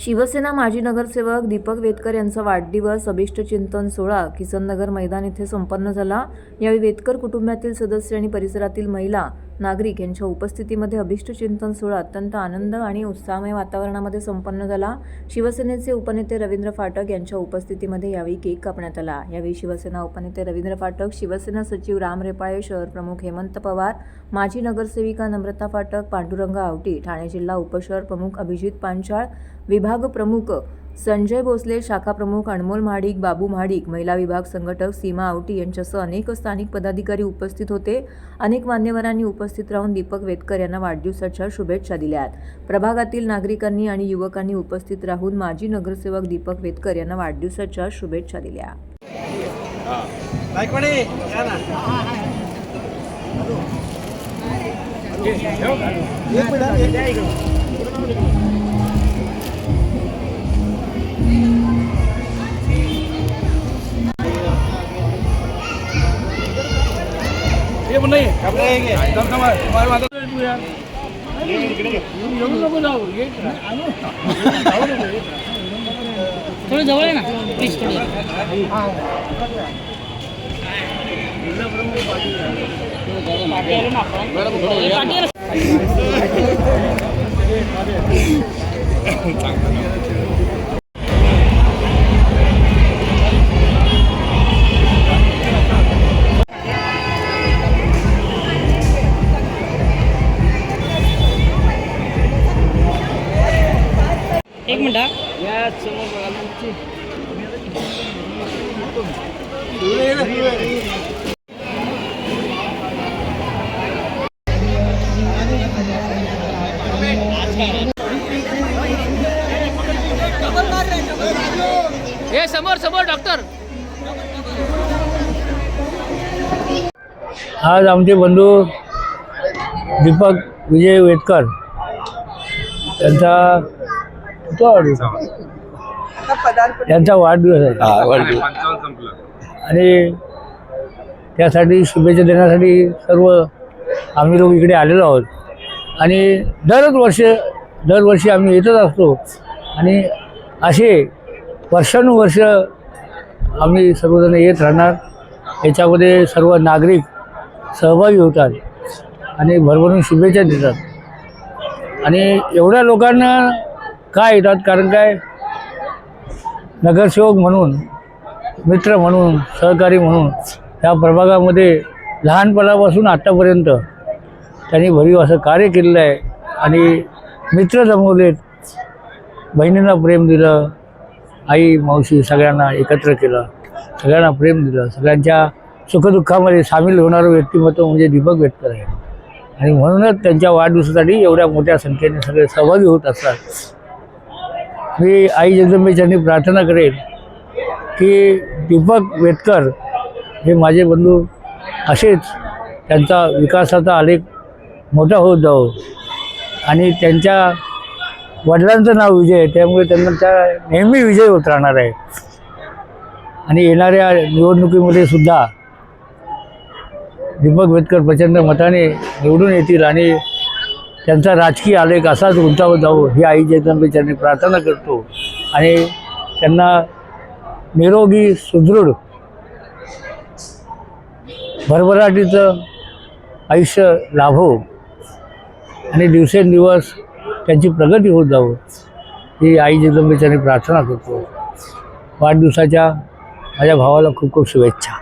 शिवसेना माजी नगरसेवक दीपक वेदकर यांचा वाढदिवस अभिष्ट चिंतन सोहळा किसननगर मैदान येथे संपन्न झाला. यावेळी वेदकर कुटुंबातील सदस्य आणि परिसरातील महिला नागरिक यांच्या उपस्थितीमध्ये अभिष्ट चिंतन सोहळा अत्यंत आनंद आणि उत्साहमय वातावरणामध्ये संपन्न झाला. शिवसेनेचे उपनेते रवींद्र फाटक यांच्या उपस्थितीमध्ये यावेळी केक कापण्यात आला. यावेळी शिवसेना उपनेते रवींद्र फाटक शिवसेना सचिव राम रेपाळे शहर प्रमुख हेमंत पवार माजी नगरसेविका नम्रता फाटक पांडुरंग आवटी ठाणे जिल्हा उपशहर प्रमुख अभिजित पांचाळ विभाग प्रमुख संजय भोसले शाखा प्रमुख अनमोल महाडिक बाबू महाडिक महिला विभाग संघटक सीमा आवटी यांच्यासह अनेक स्थानिक पदाधिकारी उपस्थित होते अनेक मान्यवरांनी उपस्थित राहून दीपक वेदकर यांना वाढदिवसाच्या शुभेच्छा दिल्या प्रभागातील नागरिकांनी आणि युवकांनी उपस्थित राहून माजी नगरसेवक दीपक वेदकर यांना वाढदिवसाच्या शुभेच्छा दिल्या एक नको, ये इकडं. थोडं जवळ आहे ना प्लीज थोडं पाठी आलो ना आपण पाठी आलो. एक मिनिट हा. समोर समोर डॉक्टर आज आमचे बंधू दीपक विजय वेदकर त्यांचा त्यांचा वाढदिवस आहे. आणि त्यासाठी शुभेच्छा देण्यासाठी सर्व आम्ही लोक इकडे आलेलो आहोत. आणि दरच वर्ष दरवर्षी आम्ही येतच असतो. आणि असे वर्षानुवर्ष आम्ही सर्वजण येत राहणार. याच्यामध्ये सर्व नागरिक सहभागी होतात आणि भरभरून शुभेच्छा देतात. आणि एवढ्या लोकांना काय येतात? कारण काय? नगरसेवक म्हणून मित्र म्हणून सहकारी म्हणून या प्रभागामध्ये लहानपणापासून आत्तापर्यंत त्यांनी भरीव असं कार्य केलेलं आहे. आणि मित्र जमवलेत. बहिणींना प्रेम दिलं. आई मावशी सगळ्यांना एकत्र केलं. सगळ्यांना प्रेम दिलं. सगळ्यांच्या सुखदुःखामध्ये सामील होणारं व्यक्तिमत्व म्हणजे दीपक वेटकर आहे. आणि म्हणूनच त्यांच्या वाढदिवसासाठी एवढ्या मोठ्या संख्येने सगळे सहभागी होत असतात. मी आई जगदंबेच्यांनी प्रार्थना करेन की दीपक वेतकर हे माझे बंधू असेच त्यांचा विकासाचा आलेख मोठा होत जावो. आणि त्यांच्या वडिलांचं नाव विजय आहे त्यामुळे त्यांना त्या नेहमी विजय होत राहणार आहे. आणि येणाऱ्या निवडणुकीमध्ये सुद्धा दीपक वेतकर प्रचंड मताने निवडून येतील आणि त्यांचा राजकीय आलेख असाच उंचावत जावो ही आई जगदंबेच्यांनी प्रार्थना करतो. आणि त्यांना निरोगी सुदृढ भरभराटीचं आयुष्य लाभो. आणि दिवसेंदिवस त्यांची प्रगती होत जावं. ही आई जगदंबेच्याने प्रार्थना करतो. वाढदिवसाच्या माझ्या भावाला खूप खूप शुभेच्छा.